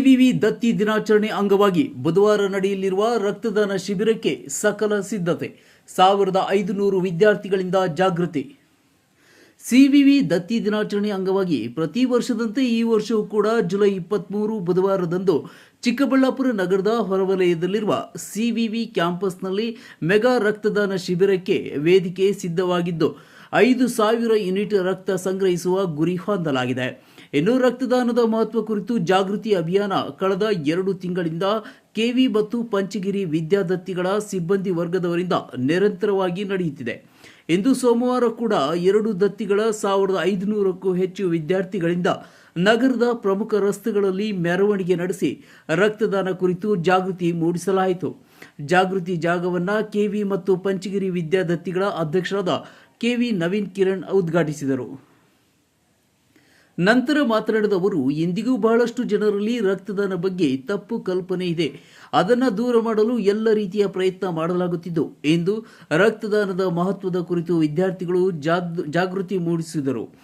CVV ದತ್ತಿ ದಿನಾಚರಣೆ ಅಂಗವಾಗಿ ಬುಧವಾರ ನಡೆಯಲಿರುವ ರಕ್ತದಾನ ಶಿಬಿರಕ್ಕೆ ಸಕಲ ಸಿದ್ಧತೆ. ಸಾವಿರದ ಐದುನೂರು ವಿದ್ಯಾರ್ಥಿಗಳಿಂದ ಜಾಗೃತಿ. ಸಿವಿವಿ ದತ್ತಿ ದಿನಾಚರಣೆ ಅಂಗವಾಗಿ ಪ್ರತಿ ವರ್ಷದಂತೆ ಈ ವರ್ಷವೂ ಕೂಡ ಜುಲೈ ಇಪ್ಪತ್ತ್ಮೂರು ಬುಧವಾರದಂದು ಚಿಕ್ಕಬಳ್ಳಾಪುರ ನಗರದ ಹೊರವಲಯದಲ್ಲಿರುವ ಸಿವಿವಿ ಕ್ಯಾಂಪಸ್ನಲ್ಲಿ ಮೆಗಾ ರಕ್ತದಾನ ಶಿಬಿರಕ್ಕೆ ವೇದಿಕೆ ಸಿದ್ಧವಾಗಿದ್ದು, ಐದು ಸಾವಿರ ಯೂನಿಟ್ ರಕ್ತ ಸಂಗ್ರಹಿಸುವ ಗುರಿ ಹೊಂದಲಾಗಿದೆ. ಇನ್ನು ರಕ್ತದಾನದ ಮಹತ್ವ ಕುರಿತು ಜಾಗೃತಿ ಅಭಿಯಾನ ಕಳೆದ ಎರಡು ತಿಂಗಳಿಂದ ಕೆವಿ ಮತ್ತು ಪಂಚಗಿರಿ ವಿದ್ಯಾದತ್ತಿಗಳ ಸಿಬ್ಬಂದಿ ವರ್ಗದವರಿಂದ ನಿರಂತರವಾಗಿ ನಡೆಯುತ್ತಿದೆ. ಇಂದು ಸೋಮವಾರ ಕೂಡ ಎರಡು ದತ್ತಿಗಳ ಸಾವಿರದ ಐದುನೂರಕ್ಕೂ ಹೆಚ್ಚು ವಿದ್ಯಾರ್ಥಿಗಳಿಂದ ನಗರದ ಪ್ರಮುಖ ರಸ್ತೆಗಳಲ್ಲಿ ಮೆರವಣಿಗೆ ನಡೆಸಿ ರಕ್ತದಾನ ಕುರಿತು ಜಾಗೃತಿ ಮೂಡಿಸಲಾಯಿತು. ಜಾಗೃತಿ ಜಾಗವನ್ನು ಕೆವಿ ಮತ್ತು ಪಂಚಗಿರಿ ವಿದ್ಯಾದತ್ತಿಗಳ ಅಧ್ಯಕ್ಷರಾದ ಕೆವಿ ನವೀನ್ ಕಿರಣ್ ಉದ್ಘಾಟಿಸಿದರು. ನಂತರ ಮಾತನಾಡಿದ ಅವರು ಇಂದಿಗೂ ಬಹಳಷ್ಟು ಜನರಲ್ಲಿ ರಕ್ತದಾನ ಬಗ್ಗೆ ತಪ್ಪು ಕಲ್ಪನೆ ಇದೆ. ಅದನ್ನು ದೂರ ಮಾಡಲು ಎಲ್ಲ ರೀತಿಯ ಪ್ರಯತ್ನ ಮಾಡಲಾಗುತ್ತಿದ್ದು ಎಂದು ರಕ್ತದಾನದ ಮಹತ್ವದ ಕುರಿತು ವಿದ್ಯಾರ್ಥಿಗಳು ಜಾಗ್- ಜಾಗೃತಿ ಮೂಡಿಸಿದರು.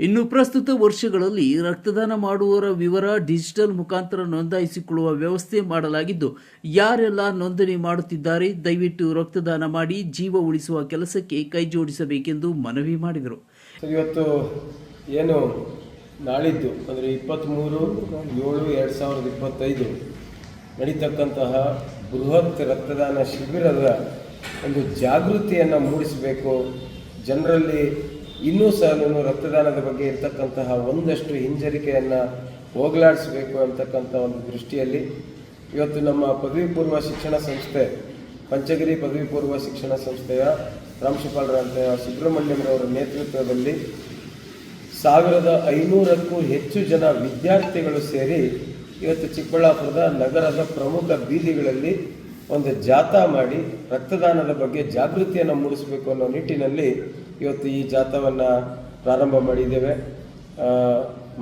ಇನ್ನು ಪ್ರಸ್ತುತ ವರ್ಷಗಳಲ್ಲಿ ರಕ್ತದಾನ ಮಾಡುವವರ ವಿವರ ಡಿಜಿಟಲ್ ಮುಖಾಂತರ ನೋಂದಾಯಿಸಿಕೊಳ್ಳುವ ವ್ಯವಸ್ಥೆ ಮಾಡಲಾಗಿದ್ದು, ಯಾರೆಲ್ಲ ನೋಂದಣಿ ಮಾಡುತ್ತಿದ್ದಾರೆ, ದಯವಿಟ್ಟು ರಕ್ತದಾನ ಮಾಡಿ ಜೀವ ಉಳಿಸುವ ಕೆಲಸಕ್ಕೆ ಕೈಜೋಡಿಸಬೇಕೆಂದು ಮನವಿ ಮಾಡಿದರು. ಇವತ್ತು ಏನು ನಾಳಿದ್ದು, ಅಂದರೆ ಇಪ್ಪತ್ತ್ಮೂರು ಏಳು, ಎರಡು ಸಾವಿರದ ಇಪ್ಪತ್ತೈದು, ನಡೀತಕ್ಕಂತಹ ಬೃಹತ್ ರಕ್ತದಾನ ಶಿಬಿರದ ಒಂದು ಜಾಗೃತಿಯನ್ನು ಮೂಡಿಸಬೇಕು. ಜನರಲ್ಲಿ ಇನ್ನೂ ಸಹ ರಕ್ತದಾನದ ಬಗ್ಗೆ ಇರತಕ್ಕಂತಹ ಒಂದಷ್ಟು ಹಿಂಜರಿಕೆಯನ್ನು ಹೋಗಲಾಡಿಸಬೇಕು ಅಂತಕ್ಕಂಥ ಒಂದು ದೃಷ್ಟಿಯಲ್ಲಿ ಇವತ್ತು ನಮ್ಮ ಪದವಿ ಪೂರ್ವ ಶಿಕ್ಷಣ ಸಂಸ್ಥೆ, ಪಂಚಗಿರಿ ಪದವಿ ಪೂರ್ವ ಶಿಕ್ಷಣ ಸಂಸ್ಥೆಯ ಪ್ರಾಂಶುಪಾಲರಾದ ಸುಬ್ರಹ್ಮಣ್ಯಂರವರ ನೇತೃತ್ವದಲ್ಲಿ ಸಾವಿರದ ಐನೂರಕ್ಕೂ ಹೆಚ್ಚು ಜನ ವಿದ್ಯಾರ್ಥಿಗಳು ಸೇರಿ ಇವತ್ತು ಚಿಕ್ಕಬಳ್ಳಾಪುರದ ನಗರದ ಪ್ರಮುಖ ಬೀದಿಗಳಲ್ಲಿ ಒಂದು ಜಾಥಾ ಮಾಡಿ ರಕ್ತದಾನದ ಬಗ್ಗೆ ಜಾಗೃತಿಯನ್ನು ಮೂಡಿಸಬೇಕು ಅನ್ನೋ ನಿಟ್ಟಿನಲ್ಲಿ ಇವತ್ತು ಈ ಜಾಥಾವನ್ನು ಪ್ರಾರಂಭ ಮಾಡಿದ್ದೇವೆ.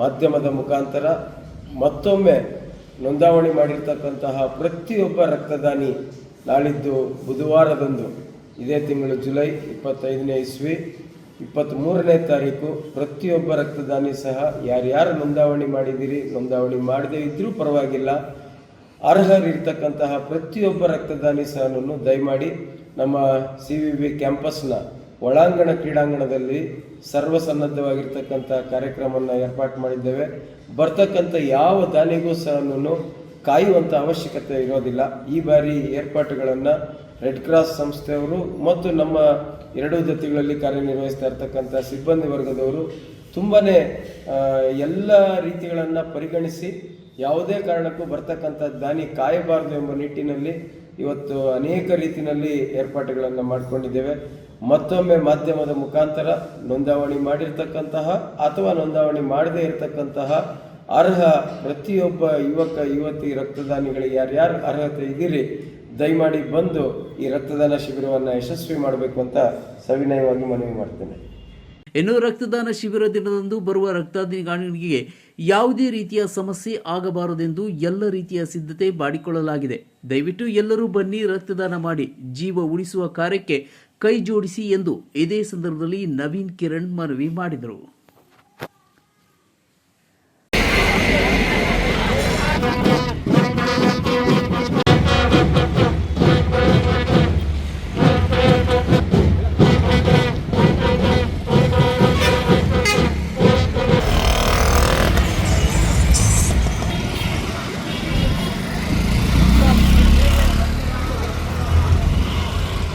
ಮಾಧ್ಯಮದ ಮುಖಾಂತರ ಮತ್ತೊಮ್ಮೆ ನೋಂದಾವಣಿ ಮಾಡಿರ್ತಕ್ಕಂತಹ ಪ್ರತಿಯೊಬ್ಬ ರಕ್ತದಾನಿ ನಾಳಿದ್ದು ಬುಧವಾರದಂದು, ಇದೇ ತಿಂಗಳು ಜುಲೈ ಇಪ್ಪತ್ತೈದನೇ ಇಸ್ವಿ. ಇಪ್ಪತ್ತ್ಮೂರನೇ ತಾರೀಕು ಪ್ರತಿಯೊಬ್ಬ ರಕ್ತದಾನಿ ಸಹ ಯಾರ್ಯಾರು ನೋಂದಾವಣಿ ಮಾಡಿದ್ದೀರಿ ನೋಂದಾವಣಿ ಮಾಡದೇ ಇದ್ದರೂ ಪರವಾಗಿಲ್ಲ. ಅರ್ಹರಿರ್ತಕ್ಕಂತಹ ಪ್ರತಿಯೊಬ್ಬ ರಕ್ತದಾನಿ ಸಹ ದಯಮಾಡಿ ನಮ್ಮ ಸಿ ವಿ ಬಿ ಕ್ಯಾಂಪಸ್ನ ಒಳಾಂಗಣ ಕ್ರೀಡಾಂಗಣದಲ್ಲಿ ಸರ್ವಸನ್ನದ್ಧವಾಗಿರ್ತಕ್ಕಂಥ ಕಾರ್ಯಕ್ರಮವನ್ನು ಏರ್ಪಾಟು ಮಾಡಿದ್ದೇವೆ. ಬರ್ತಕ್ಕಂಥ ಯಾವ ದಾನಿಗೂ ಸಹ ಕಾಯುವಂಥ ಅವಶ್ಯಕತೆ ಇರೋದಿಲ್ಲ. ಈ ಬಾರಿ ಏರ್ಪಾಟುಗಳನ್ನು ರೆಡ್ ಕ್ರಾಸ್ ಸಂಸ್ಥೆಯವರು ಮತ್ತು ನಮ್ಮ ಎರಡೂ ದತ್ತಿಗಳಲ್ಲಿ ಕಾರ್ಯನಿರ್ವಹಿಸ್ತಾ ಇರ್ತಕ್ಕಂಥ ಸಿಬ್ಬಂದಿ ವರ್ಗದವರು ತುಂಬಾ ಎಲ್ಲ ರೀತಿಗಳನ್ನು ಪರಿಗಣಿಸಿ ಯಾವುದೇ ಕಾರಣಕ್ಕೂ ಬರ್ತಕ್ಕಂಥ ದಾನಿ ಕಾಯಬಾರದು ಎಂಬ ನಿಟ್ಟಿನಲ್ಲಿ ಇವತ್ತು ಅನೇಕ ರೀತಿಯಲ್ಲಿ ಏರ್ಪಾಟುಗಳನ್ನು ಮಾಡಿಕೊಂಡಿದ್ದೇವೆ. ಮತ್ತೊಮ್ಮೆ ಮಾಧ್ಯಮದ ಮುಖಾಂತರ ನೋಂದಾವಣಿ ಮಾಡಿರ್ತಕ್ಕಂತಹ ಅಥವಾ ನೋಂದಾವಣಿ ಮಾಡದೇ ಇರತಕ್ಕಂತಹ ಅರ್ಹ ಪ್ರತಿಯೊಬ್ಬ ಯುವಕ, ಯುವತಿ ರಕ್ತದಾನಿಗಳಿಗೆ ಯಾರ್ಯಾರು ಅರ್ಹತೆ ಇದ್ದೀರಿ, ದಯಮಾಡಿ ಬಂದು ಈ ರಕ್ತದಾನ ಶಿಬಿರವನ್ನು ಯಶಸ್ವಿ ಮಾಡಬೇಕು ಅಂತ ಸವಿನಯವಾಗಿ ಮನವಿ ಮಾಡ್ತೇನೆ. ಇನ್ನು ರಕ್ತದಾನ ಶಿಬಿರ ದಿನದಂದು ಬರುವ ರಕ್ತದಾನಿಗಳಿಗೆ ಯಾವುದೇ ರೀತಿಯ ಸಮಸ್ಯೆ ಆಗಬಾರದೆಂದು ಎಲ್ಲ ರೀತಿಯ ಸಿದ್ಧತೆ ಮಾಡಿಕೊಳ್ಳಲಾಗಿದೆ. ದಯವಿಟ್ಟು ಎಲ್ಲರೂ ಬನ್ನಿ ರಕ್ತದಾನ ಮಾಡಿ, ಜೀವ ಉಳಿಸುವ ಕಾರ್ಯಕ್ಕೆ ಕೈ ಜೋಡಿಸಿ ಎಂದು ಇದೇ ಸಂದರ್ಭದಲ್ಲಿ ನವೀನ್ ಕಿರಣ್ ಮನವಿ ಮಾಡಿದರು.